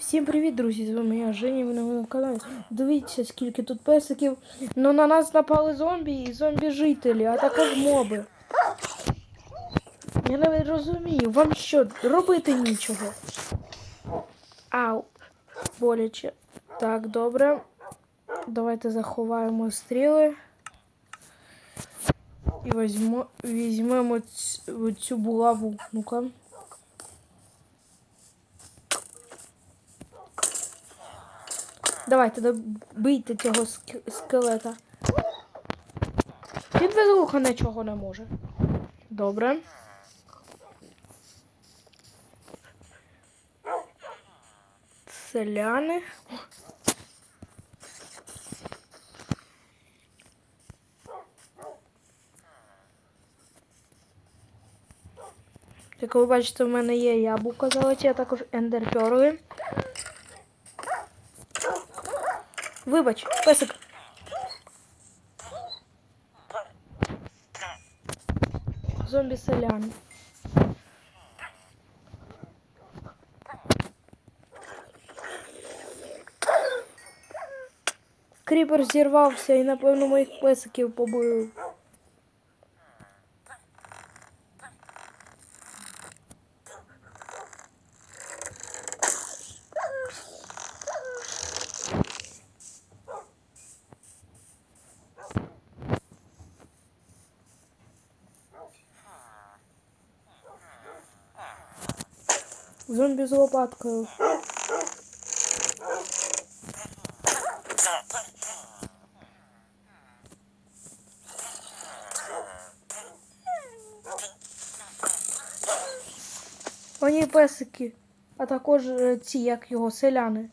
Всім привіт, друзі! З вами я Женя, ви на моєму каналі. Дивіться, скільки тут песиків. Ну на нас напали зомбі і зомбі-жителі, а також моби. Я не розумію, вам що, робити нічого? Ау, боляче. Так, добре. Давайте заховаємо стріли. І візьмемо цю булаву. Ну-ка. Давайте добийте цього ск- скелета. Вуха нічого не може. Добре. Селяни. Як ви бачите, в мене є яблука золоті, а також ендерперли. Вибач, песик. Зомбі селян. Кріпер зірвався і, напевно, моїх песиків побив. Зомбі з лопаткою. Вони песики, а також е, ці, як його, селяни.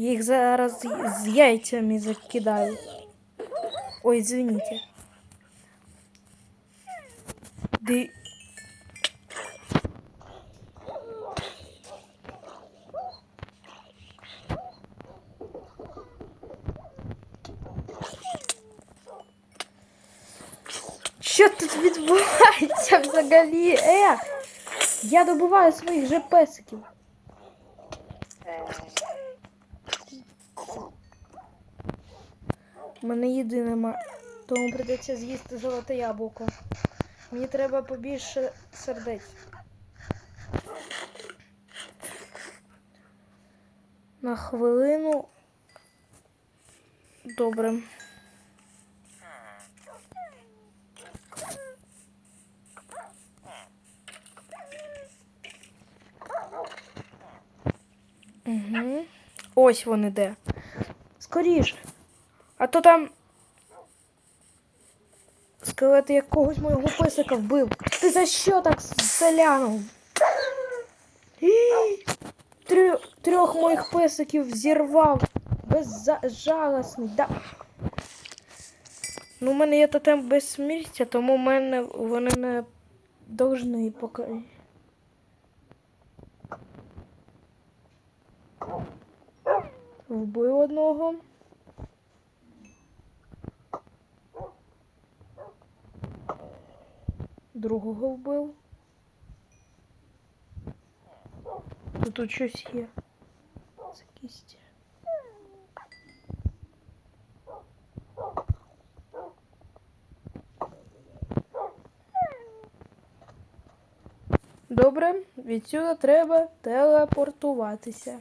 Їх зараз з яйцями закидаю. Ой, извините. Ди... Що тут відбувається взагалі? Е! Я добуваю своїх же песиків. Мене їди нема, тому прийдеться з'їсти золоте яблуко. Мені треба побільше сердець. На хвилину. Добре. Угу. Ось вони де. Скоріше. А то там. Скелет якогось моєго писика вбив. Ти за що так з селяном? Трьох, трьох моїх писиків зірвав. Безжалосний. Да. Ну, у мене є тотем безсмертя, тому в мене вони не должны поки. Вбив одного. Другого вбив. Тут, щось є. Це кість. Добре, відсюди треба телепортуватися.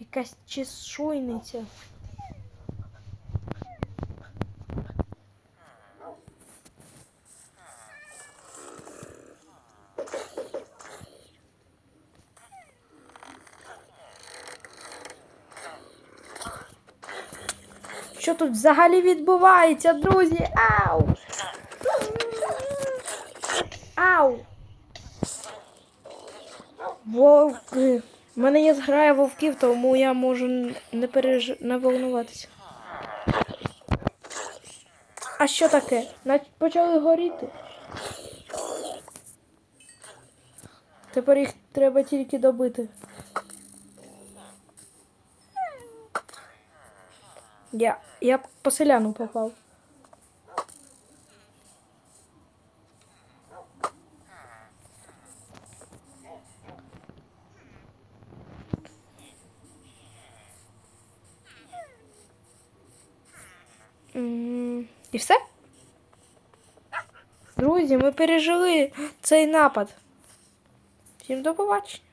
Якась чешуйниця. Що тут взагалі відбувається, друзі? Ау! Ау! Вовки. Мене є зграя вовків, тому я можу не переж... не волнуватися. А що таке? Почали горіти. Тепер їх треба тільки добити. Я, я по селяну попав. І все? Друзі, ми пережили цей напад. Всім до побачення.